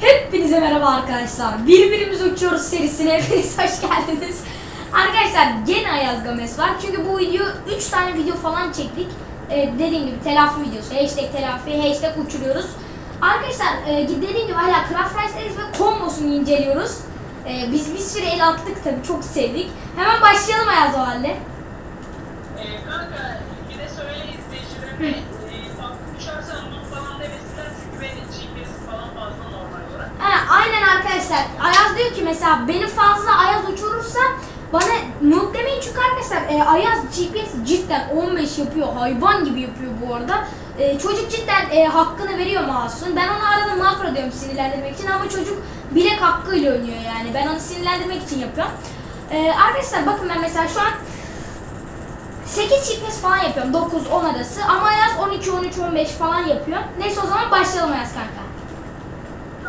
Hepinize merhaba arkadaşlar. Birbirimiz uçuyoruz serisine hepiniz hoş geldiniz. Arkadaşlar gene Ayaz Gomez var. Çünkü bu video 3 tane video falan çektik. Ee, dediğim gibi telafi videosu. Hashtag telafi, hashtag uçuruyoruz. Arkadaşlar e, dediğim gibi hala Craft Rice ve kombosunu inceliyoruz. Ee, biz bir sürü el attık tabii çok sevdik. Hemen başlayalım Ayaz o halde. Ee, kanka bir de söyle izleyicilerime arkadaşlar. Ayaz diyor ki mesela beni fazla Ayaz uçurursa bana noob demeyin çünkü arkadaşlar e, Ayaz GPS cidden 15 yapıyor. Hayvan gibi yapıyor bu arada. E, çocuk cidden e, hakkını veriyor mouse'un. Ben onu arada makro diyorum sinirlendirmek için ama çocuk bilek hakkıyla oynuyor yani. Ben onu sinirlendirmek için yapıyorum. E, arkadaşlar bakın ben mesela şu an 8 GPS falan yapıyorum. 9-10 arası. Ama Ayaz 12, 13, 15 falan yapıyor. Neyse o zaman başlayalım Ayaz kanka.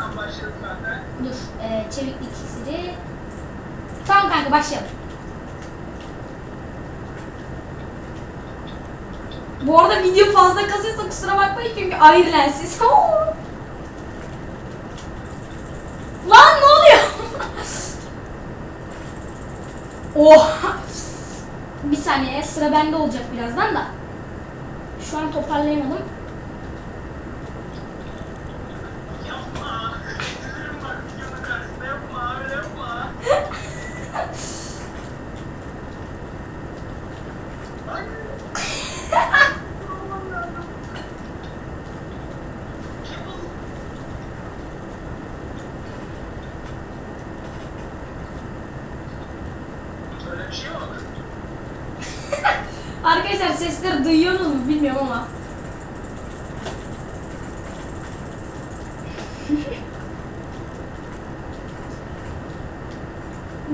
Tam başladık zaten. Dur, e, çeviklik iksiri. Tamam kanka başlayalım. Bu arada video fazla kasıyorsa kusura bakmayın çünkü ayrı lensiz. Lan ne oluyor? Oha! Bir saniye sıra bende olacak birazdan da. Şu an toparlayamadım. Arkadaşlar sesleri duyuyorsunuz mu bilmiyorum ama.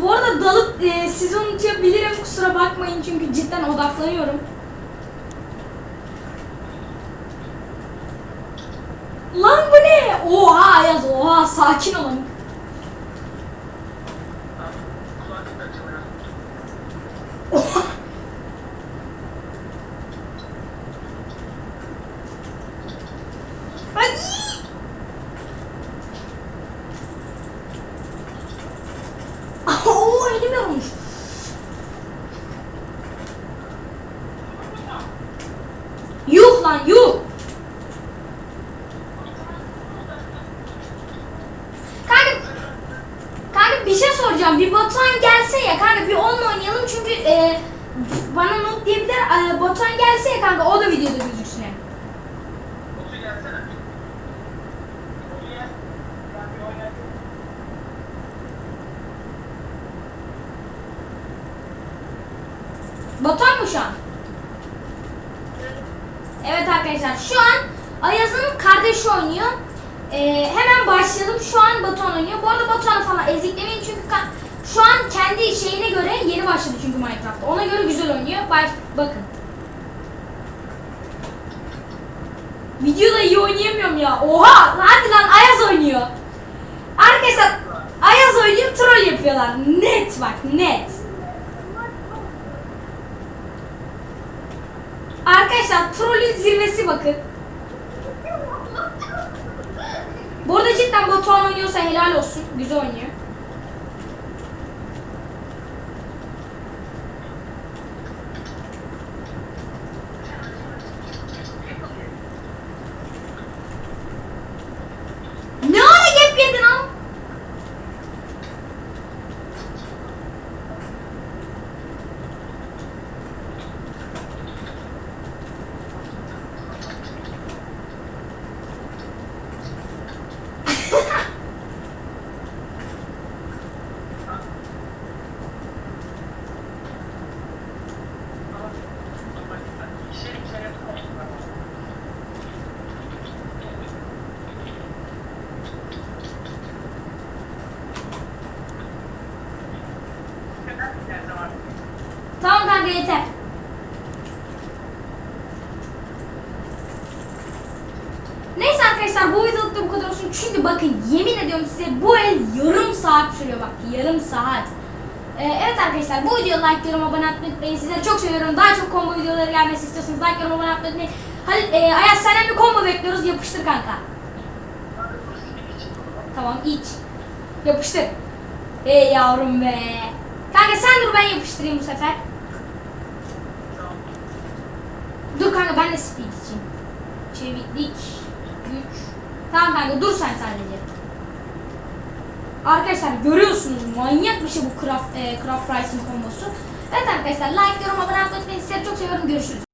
Bu arada dalıp e, sizi unutabilirim kusura bakmayın çünkü cidden odaklanıyorum. Lan bu ne? Oha Ayaz oha sakin olun. Kulaklık açılıyor. Oha. Hadi. Oo elim yorulmuş. Yuh lan yuh. Kanka, kanka bir şey soracağım. Bir Batuhan gelse ya kanka bir onunla oynayalım çünkü e, bana not diyebilir. E, Batuhan gelse ya kanka o da videoda gözüksün. hem. Batuhan mı şu an? Evet arkadaşlar şu an Ayaz'ın kardeşi oynuyor. Ee, hemen başlayalım. Şu an Batuhan oynuyor. Bu arada Batuhan'ı falan eziklemeyin çünkü şu an kendi şeyine göre yeni başladı çünkü Minecraft'ta. Ona göre güzel oynuyor. Baş bakın. Videoda iyi oynayamıyorum ya. Oha! Hadi lan Ayaz oynuyor. Arkadaşlar Ayaz oynuyor troll yapıyorlar. Net bak net. Arkadaşlar trollün zirvesi bakın. Cidden Batuhan oynuyorsa helal olsun. Güzel oynuyor. Tamam kanka yeter. Neyse arkadaşlar bu videoluk da bu kadar olsun. Çünkü bakın yemin ediyorum size bu el yarım saat sürüyor bak yarım saat. Ee, evet arkadaşlar bu videoya like yorum abone olmayı unutmayın. Sizleri çok seviyorum. Daha çok combo videoları gelmesi istiyorsanız like yorum abone olmayı unutmayın. Hadi e, Ayaz senden bir combo bekliyoruz. Yapıştır kanka. Tamam iç. Yapıştır. Ey yavrum be. Kanka sen dur ben yapıştırayım bu sefer. Dur kanka ben de speed içeyim. Çeviklik, güç. Tamam kanka dur sen sadece. Arkadaşlar görüyorsunuz manyak bir şey bu Craft, e, Craft Rice'ın kombosu. Evet arkadaşlar like, yorum, abone olmayı unutmayın. Sizleri çok seviyorum. Görüşürüz.